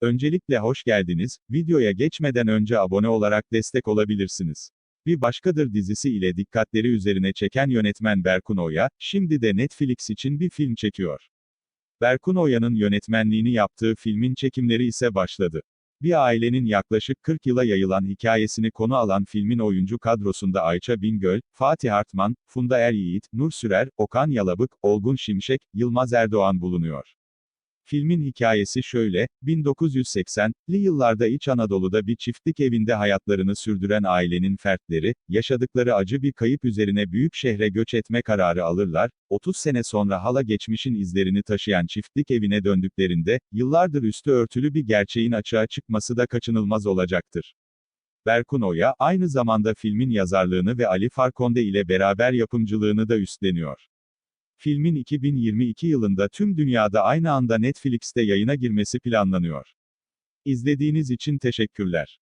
Öncelikle hoş geldiniz, videoya geçmeden önce abone olarak destek olabilirsiniz. Bir Başkadır dizisi ile dikkatleri üzerine çeken yönetmen Berkun Oya, şimdi de Netflix için bir film çekiyor. Berkun Oya'nın yönetmenliğini yaptığı filmin çekimleri ise başladı. Bir ailenin yaklaşık 40 yıla yayılan hikayesini konu alan filmin oyuncu kadrosunda Ayça Bingöl, Fatih Artman, Funda Er Yiğit, Nur Sürer, Okan Yalabık, Olgun Şimşek, Yılmaz Erdoğan bulunuyor. Filmin hikayesi şöyle, 1980'li yıllarda İç Anadolu'da bir çiftlik evinde hayatlarını sürdüren ailenin fertleri, yaşadıkları acı bir kayıp üzerine büyük şehre göç etme kararı alırlar, 30 sene sonra hala geçmişin izlerini taşıyan çiftlik evine döndüklerinde, yıllardır üstü örtülü bir gerçeğin açığa çıkması da kaçınılmaz olacaktır. Berkun Oya, aynı zamanda filmin yazarlığını ve Ali Farkonde ile beraber yapımcılığını da üstleniyor. Filmin 2022 yılında tüm dünyada aynı anda Netflix'te yayına girmesi planlanıyor. İzlediğiniz için teşekkürler.